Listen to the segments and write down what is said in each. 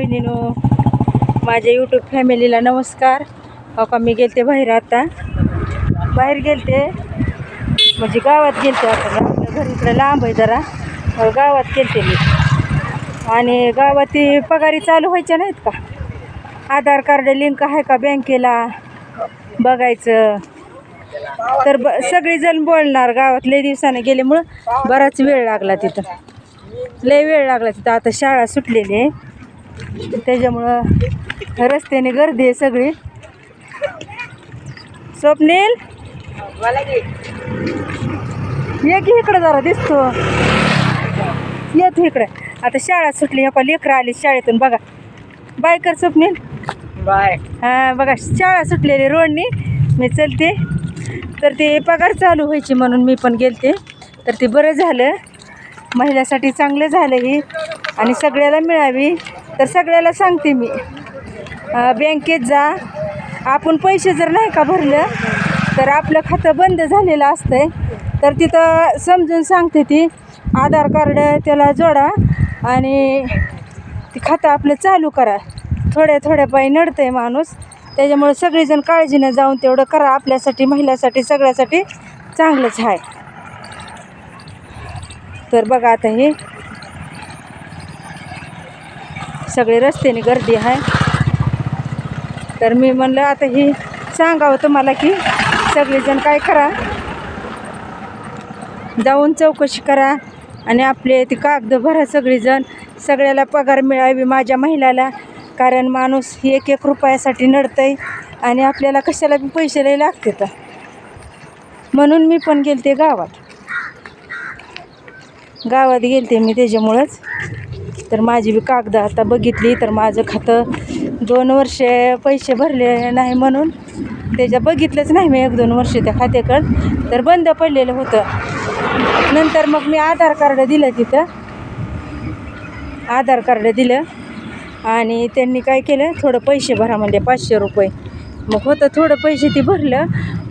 बहिणीनो माझ्या यूट्यूब फॅमिलीला नमस्कार. हो का मी गेलते बाहेर आता. बाहेर गेलते म्हणजे गावात गेलते आता. आपल्या घरी इकडे लांब आहे जरा. हो, गावात गेलते मी. आणि गावात ती पगारी चालू व्हायच्या नाहीत का? आधार कार्ड लिंक आहे का बँकेला? बघायचं. तर ब सगळेजण बोलणार गावात लई दिवसाने गेल्यामुळं बराच वेळ लागला तिथं. लई वेळ लागला तिथं. आता शाळा सुटलेली आहे. त्याच्यामुळं रस्त्याने गर्दी आहे सगळी. स्वप्नील? ये की इकडं जरा दिसतो. ये तू इकडं. आता शाळा सुटली ह्या लेकरं आली शाळेतून बघा. बाय कर स्वप्नील. बाय. हां बघा शाळा सुटलेली रोडनी. मी चलते. तर ते पगार चालू व्हायची म्हणून मी पण गेलते. तर ते बरं झालं. महिलासाठी चांगलं झालं ही. आणि सगळ्याला मिळावी. तर सगळ्याला सांगते मी. बँकेत जा. आपण पैसे जर नाही का भरलं तर आपलं खातं बंद झालेलं असतंय. तर तिथं समजून सांगते ती. आधार कार्ड त्याला जोडा आणि ते खातं आपलं चालू करा. थोड्या थोड्या पायी आहे माणूस. त्याच्यामुळे सगळेजण काळजीनं जाऊन तेवढं करा. आपल्यासाठी महिलासाठी सगळ्यासाठी चांगलंच आहे. तर बघा आता हे सगळे रस्त्याने गर्दी आहे. तर मी म्हणलं आता ही सांगावं तुम्हाला की सगळेजण काय करा? जाऊन चौकशी करा आणि आपले ते कागद भरा सगळीजण. सगळ्याला पगार मिळावी माझ्या महिलाला. कारण माणूस एक एक रुपयासाठी नडतंय आणि आपल्याला कशाला बी पैसे लय लागते तर. म्हणून मी पण गेलते गावात. गावात गेलते मी त्याच्यामुळंच. तर माझी बी कागद आता बघितली तर माझं खातं दोन वर्षे पैसे भरले नाही म्हणून त्याच्या बघितलंच नाही मी एक दोन वर्ष त्या खात्याकडं. तर बंद पडलेलं होतं. नंतर मग मी आधार कार्ड दिलं तिथं. आधार कार्ड दिलं आणि त्यांनी काय केलं थोडं पैसे भरा म्हणजे पाचशे रुपये. मग होतं थोडं पैसे ती भरलं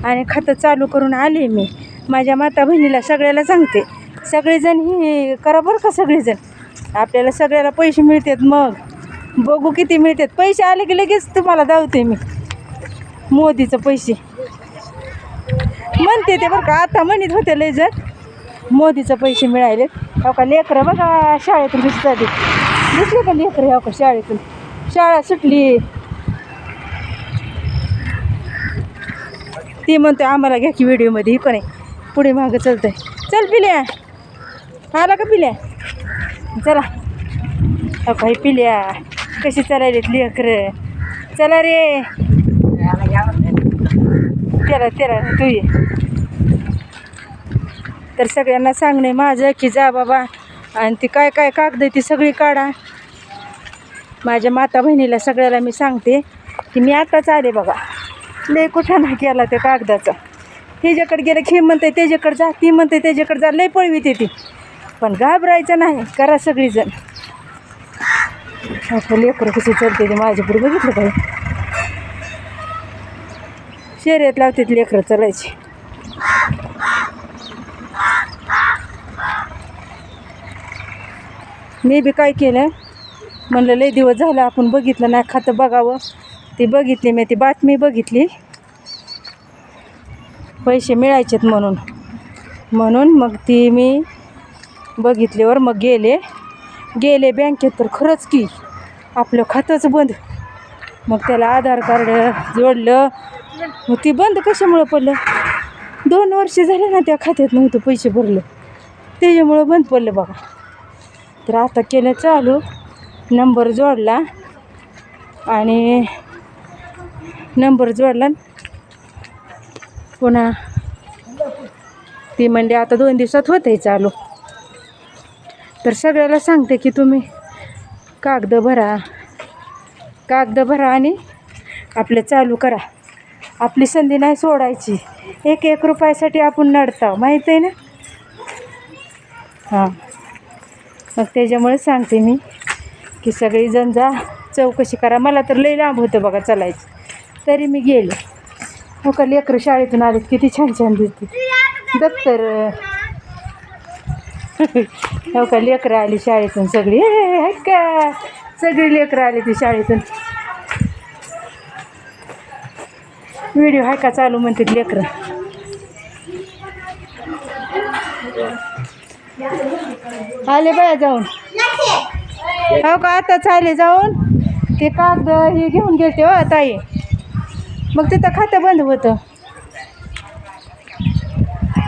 आणि खातं चालू करून आले मी. माझ्या माता बहिणीला सगळ्याला सांगते. सगळेजण ही करा बरं का सगळेजण? आपल्याला सगळ्याला पैसे मिळतात मग. बघू किती मिळतात. पैसे आले की लगेच तुम्हाला धावते मी. मोदीचं पैसे. म्हणते ते बरं का आता म्हणत होते लय जर मोदीचं पैसे मिळाले हो का लेकरं बघा शाळेतून दिसतात दिसले का लेकरं हो का शाळेतून? शाळा सुटली. ती म्हणते आम्हाला घ्या की व्हिडिओमध्ये ही पण आहे. पुढे मागं चलतंय. चल पिल्या. आला का पिल्या? चला. हो काही पिल्या. कशी चालायलीत लेकरं? चला रे. तेरा तेरा तू ये. तर सगळ्यांना सांगणे माझं की जा बाबा. आणि ती काय काय कागद ती सगळी काढा. माझ्या माता बहिणीला सगळ्याला मी सांगते की मी आताच आले बघा. लय कुठं नाही केला त्या कागदाचा. हिच्याकडे गेलं की म्हणते त्याच्याकडे जा ती म्हणते त्याच्याकडे जा. लय पळवीते ती. पण घाबरायचं नाही करा सगळीजण. आता लेकरं कशी चढते ते माझ्या पुढे बघितलं काय शर्यत लावते लेकरं चालायची मी बी काय केलं? म्हणलं लय दिवस झालं आपण बघितलं नाही खातं बघावं. ती बघितली मी ती बातमी बघितली. पैसे मिळायचेत म्हणून. म्हणून मग ती मी बघितल्यावर मग गेले. गेले बँकेत तर खरंच की आपलं खातंच बंद. मग त्याला आधार कार्ड जोडलं. मग ती बंद कशामुळं पडलं? दोन वर्ष झाले ना त्या खात्यात नव्हतं पैसे भरलं. त्याच्यामुळं बंद पडलं बघा. तर आता केलं चालू. नंबर जोडला. आणि नंबर जोडला. पुन्हा ती म्हणजे आता दोन दिवसात होत आहे चालू. तर सगळ्याला सांगते की तुम्ही कागद भरा. कागद भरा आणि आपलं चालू करा. आपली संधी नाही सोडायची. एक एक रुपयासाठी आपण नडताव. माहीत आहे ना? हां. मग त्याच्यामुळे सांगते मी की सगळीजण जा चौकशी करा. मला तर लई लांब होतं बघा चालायचं. तरी मी गेले. हो का लेकरं शाळेतून आलेत. किती छान छान दिसते दप्तर हो का लेकरं आली शाळेतून सगळी. का? सगळी लेकरं आली ती शाळेतून. व्हिडिओ आहे का चालू म्हणते लेकरं? आले बाया जाऊन. हो का आताच आले जाऊन? ते कागद हे घेऊन गेलते हो ताई. मग तिथं खातं बंद होतं.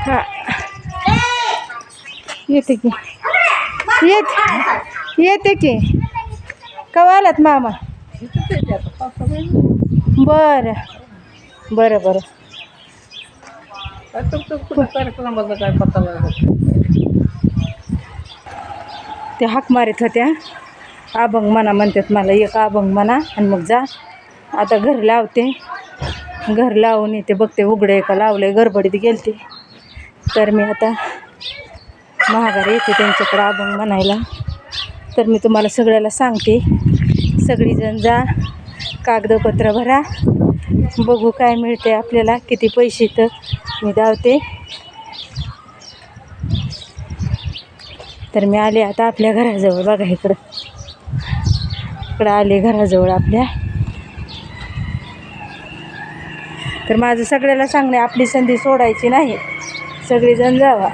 हां. येते की. येत येते की. कवा आलात मामा? बरं बरं बरं. काय ते हाक मारित होत्या. अभंग म्हणा म्हणतात मला एक अभंग म्हणा आणि मग जा. आता घर लावते. घर लावून येते बघते उघडे का? लावले गडबडीत गेलते. तर मी आता महागारी येते त्यांच्याकडे अभंग म्हणायला. तर मी तुम्हाला सगळ्याला सांगते. सगळीजण जा कागदपत्र भरा. बघू काय मिळते आपल्याला किती पैसे तर मी धावते. तर मी आले आता आपल्या घराजवळ बघा इकडं. इकडं आले घराजवळ आपल्या. तर माझं सगळ्याला सांगणे आपली संधी सोडायची नाही. सगळेजण जावा.